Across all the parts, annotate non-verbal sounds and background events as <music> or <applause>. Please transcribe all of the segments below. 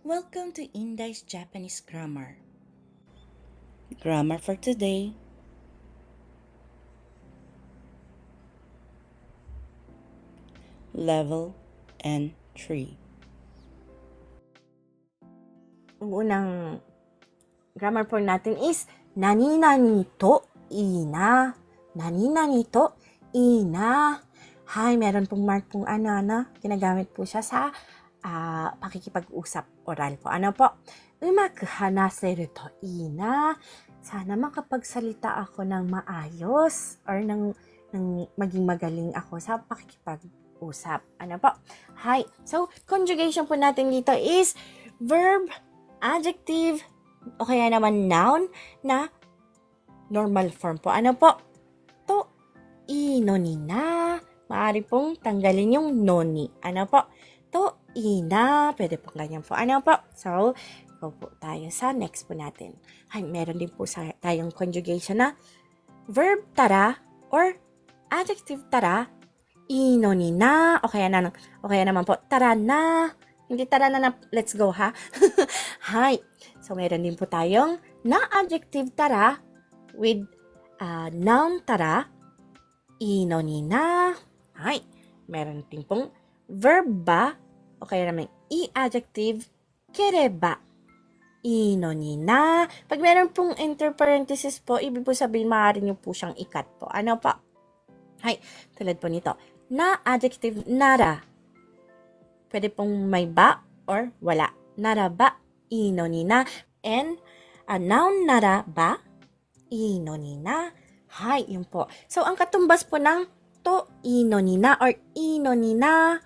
Welcome to Indai's Japanese Grammar. Grammar for today. Level N3. Ang unang grammar po natin is nani-nani to ina. Nani-nani to ina. Hi, meron pong mark pong ano. Ginagamit po siya sa ah, pakikipag-usap oral po. Ano po? Umaku hanaseru to ina. Sana makapagsalita ako ng maayos or ng, ng maging magaling ako sa pakikipag-usap. Ano po? Hi. So, conjugation po natin dito is verb, adjective, o kaya naman noun na normal form po. Ano po? To, ino ni na. Maaari pong tanggalin yung noni. Ano po? To, ina. Pwede po ganyan po. Ano po? So, go po tayo sa next po natin. Ay, meron din po sa, tayong conjugation na verb tara or adjective tara, ino ni na, o kaya, na, o kaya naman po, tara na. Hindi tara na na, let's go ha. <laughs> Hi. So, meron din po tayong na adjective tara with uh, noun tara, ino ni na. Hi. Meron din pong verb ba, o kaya naman i-adjective, kereba, ino ni na. Pag meron pong inter parenthesis po, ibig po sabihin maaari nyo po siyang ikat po. Ano po? Hi. Tulad po nito. Na adjective nara. Pwede pong may ba or wala. Nara ba, ino ni na. And a noun nara ba, ino ni na. Hi, yun po. So, ang katumbas po ng to, ino ni na or ino ni na.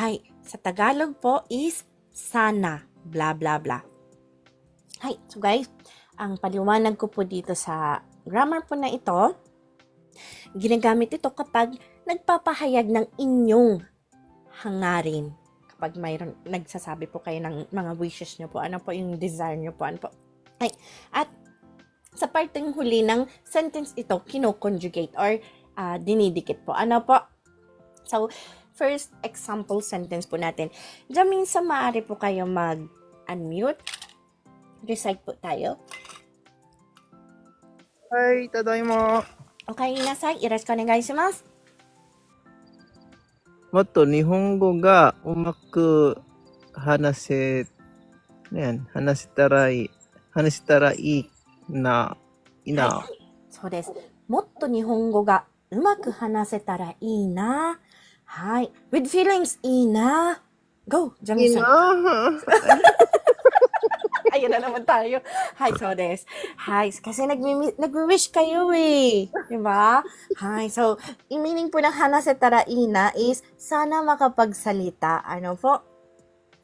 Hi, sa Tagalog po is sana, bla bla bla. Hi, so guys, ang paliwanag ko po dito sa grammar po na ito, ginagamit ito kapag nagpapahayag ng inyong hangarin. Kapag mayroon, nagsasabi po kayo ng mga wishes nyo po, ano po yung desire nyo po, ano po. Ay, at sa parteng huli ng sentence ito, kino-conjugate or ah, dinidikit po. Ano po? So, first example sentence po natin. Diyan minsan maaari po kayo mag-unmute. Recite po tayo. はい、ただいま。お帰りなさい。よろしくお願いします。もっと日本語がうまく話せ、ね、話せたらいい、話せたらいいな、いいな。そうです。もっと日本語がうまく話せたらいいな。 はい。with feelings, いいな。Go! ジャいいミさん。な。 Ayan na naman tayo. Hi, so des. Hi, kasi nagmi- nagwi-wish kayo eh. Diba? Hi, so, yung meaning po ng hanase taraina is, sana makapagsalita. Ano po?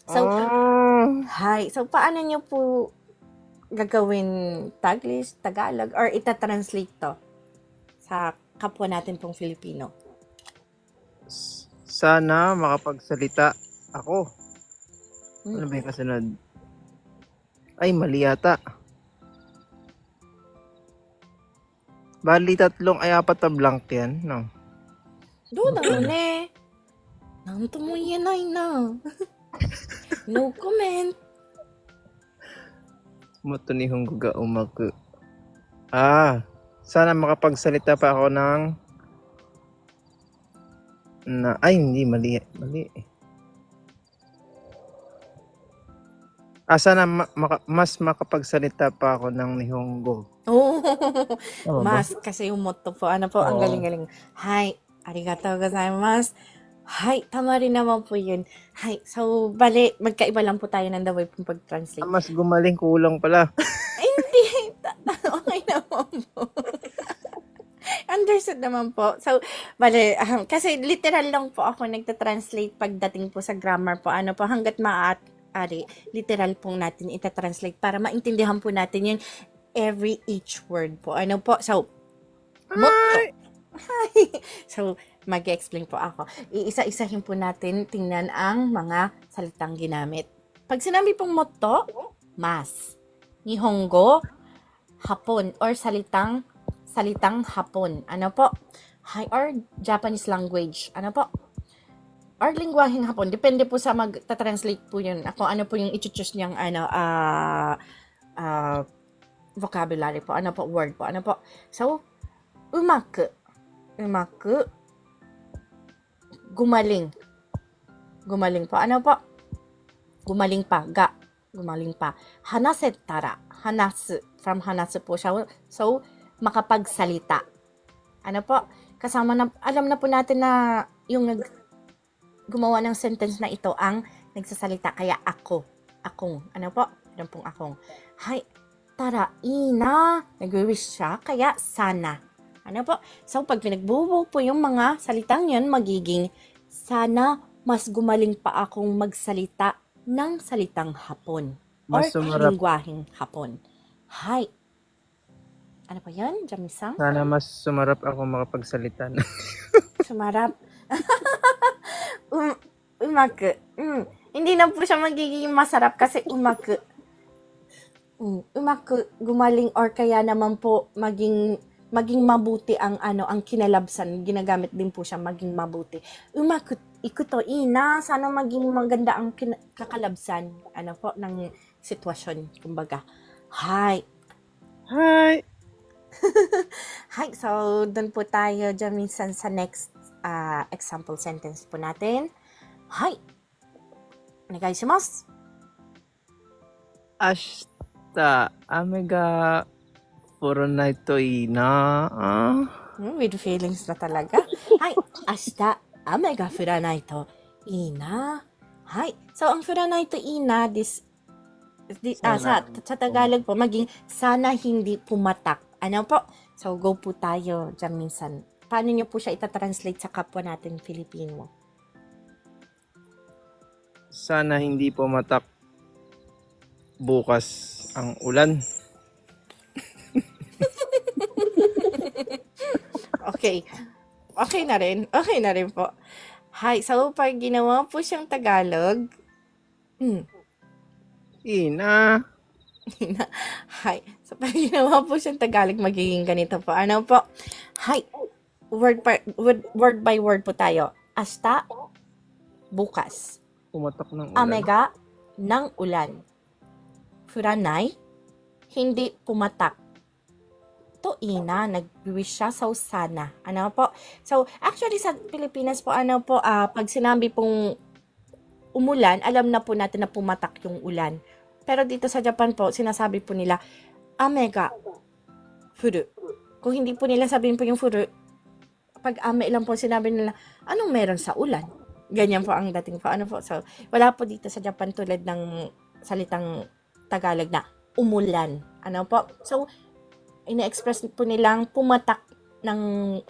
So, Ah, hi. So, paano nyo po gagawin Taglish, Tagalog, or itatranslate to sa kapwa natin pong Filipino? sana makapagsalita ako. Hmm. Ano ba yung kasunod? Ay, mali yata. Bali, tatlong ay apat na blank yan, no? Do na mo ne. Nanto mo yenai na. <laughs> no comment. Moto ni Hongguga umaku. Ah, sana makapagsalita pa ako ng na ay hindi mali mali. Ah, sana ma- maka- mas makapagsalita pa ako ng Nihongo. Oh, Tama ba? mas kasi yung motto po. Ano po, ang Oo. galing-galing. Hi, arigatou gozaimasu. Hi, tama rin naman po yun. Hi, so, bali, magkaiba lang po tayo ng the way pong Ah, pag-translate. mas gumaling kulang pala. <laughs> Hindi, <laughs> okay naman po. Understood naman po. So, bale, um, kasi literal lang po ako nagta-translate pagdating po sa grammar po. Ano po, hanggat maaari, literal pong natin ita-translate para maintindihan po natin yung every each word po. Ano po? So, motto. Hi! <laughs> so, mag-explain po ako. Iisa-isahin po natin tingnan ang mga salitang ginamit. Pag sinabi pong motto, mas. Nihongo, hapon, or salitang salitang hapon. Ano po? Hi, or Japanese language. Ano po? or lingwaheng hapon. Depende po sa mag-translate po yun. Kung ano po yung i-choose niyang ano, ah, ah, vocabulary po. Ano po, word po. Ano po. So, umaku. Umaku. Gumaling. Gumaling po. Ano po? Gumaling pa. Ga. Gumaling pa. Hanasetara. Hanasu. From hanasu po siya. So, makapagsalita. Ano po? Kasama na, alam na po natin na yung nag, gumawa ng sentence na ito ang nagsasalita. Kaya ako. Akong. Ano po? Yan pong akong. Hay. Tara, ina. Nag-wish siya. Kaya sana. Ano po? So, pag pinagbubuo po yung mga salitang yun, magiging sana mas gumaling pa akong magsalita ng salitang hapon. Mas or sumarap. lingwaheng hapon. Hi. Ano pa yan, Jamisang? Sana mas sumarap ako makapagsalita. <laughs> Sumarap. <laughs> um, umaku. Mm. Hindi na po siya magiging masarap kasi umaku. Mm. Umaku, gumaling or kaya naman po maging maging mabuti ang ano ang kinalabsan ginagamit din po siya maging mabuti umaku ikuto ina sana maging maganda ang kin- kakalabsan ano po ng sitwasyon kumbaga hi Hi! <laughs> Hi, so doon po tayo dyan minsan sa next ah, example sentence po natin. Hi! Onegaishimasu. Ashita, ame ga puro na ito ina. Ah. Hmm, with feelings na talaga. Hi! Ashita, ame ga furanai to ina. Hi! So, ang furanai to ina, this, di, ah, sa, sa Tagalog po, maging sana hindi pumatak. Ano po? So, go po tayo dyan minsan. Paano nyo po siya itatranslate sa kapwa natin Filipino? Sana hindi pumatak bukas ang ulan. <laughs> Okay. Okay na rin. Okay na rin po. Hi. So, pag ginawa po siyang Tagalog, hmm, Ina. <laughs> hi. So, <laughs> pag ginawa po siyang Tagalog, magiging ganito po. Ano po? Hi. Word, par, word, word by word po tayo. Asta, bukas. Pumatak ng ulan. Amega, ng ulan. Furanay, hindi pumatak. To ina, nag-wish siya so sana. Ano po? So, actually sa Pilipinas po, ano po, ah, pag sinabi pong umulan, alam na po natin na pumatak yung ulan. Pero dito sa Japan po, sinasabi po nila, amega, furu. Kung hindi po nila sabihin po yung furu, pag ame lang po sinabi nila, anong meron sa ulan? Ganyan po ang dating po. Ano po? So, wala po dito sa Japan tulad ng salitang Tagalog na umulan. Ano po? So, ina-express po nilang pumatak ng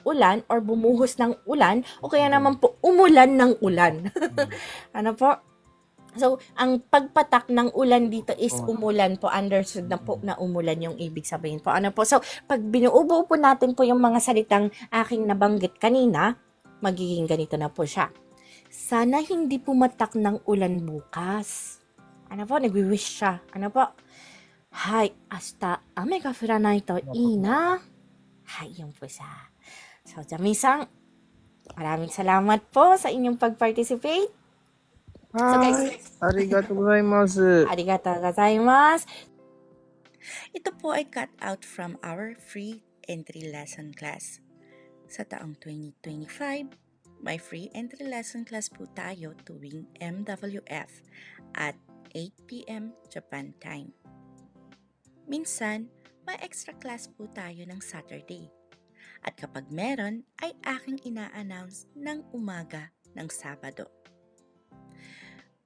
ulan or bumuhos ng ulan o kaya naman po umulan ng ulan. <laughs> ano po? So, ang pagpatak ng ulan dito is umulan po. Understood na po na umulan yung ibig sabihin po. Ano po? So, pag binuubo po natin po yung mga salitang aking nabanggit kanina, magiging ganito na po siya. Sana hindi pumatak ng ulan bukas. Ano po? Nagwi-wish siya. Ano po? Hai, hasta, ame ga furanai to ii na. Hai, yun po siya. So, Jami-san, maraming salamat po sa inyong pag-participate. So, guys, Hi! Arigatou gozaimasu. arigatou gozaimasu. Ito po ay cut out from our free entry lesson class. Sa taong 2025, may free entry lesson class po tayo tuwing MWF at 8pm Japan time. Minsan, may extra class po tayo ng Saturday. At kapag meron, ay aking ina-announce ng umaga ng Sabado.